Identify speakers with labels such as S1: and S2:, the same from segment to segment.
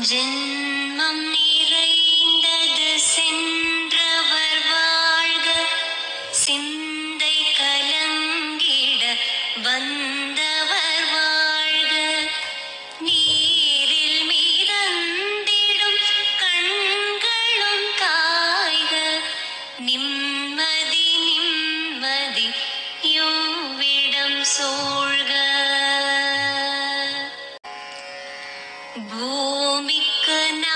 S1: ஜென்மம் நிறைந்தது சென்றவர் வாழ்க. சிந்தை భూమికి నా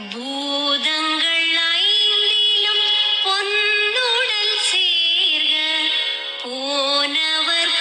S1: பூதங்கள் ஐந்திலும் பொன்னுடல் சேர்க போனவர்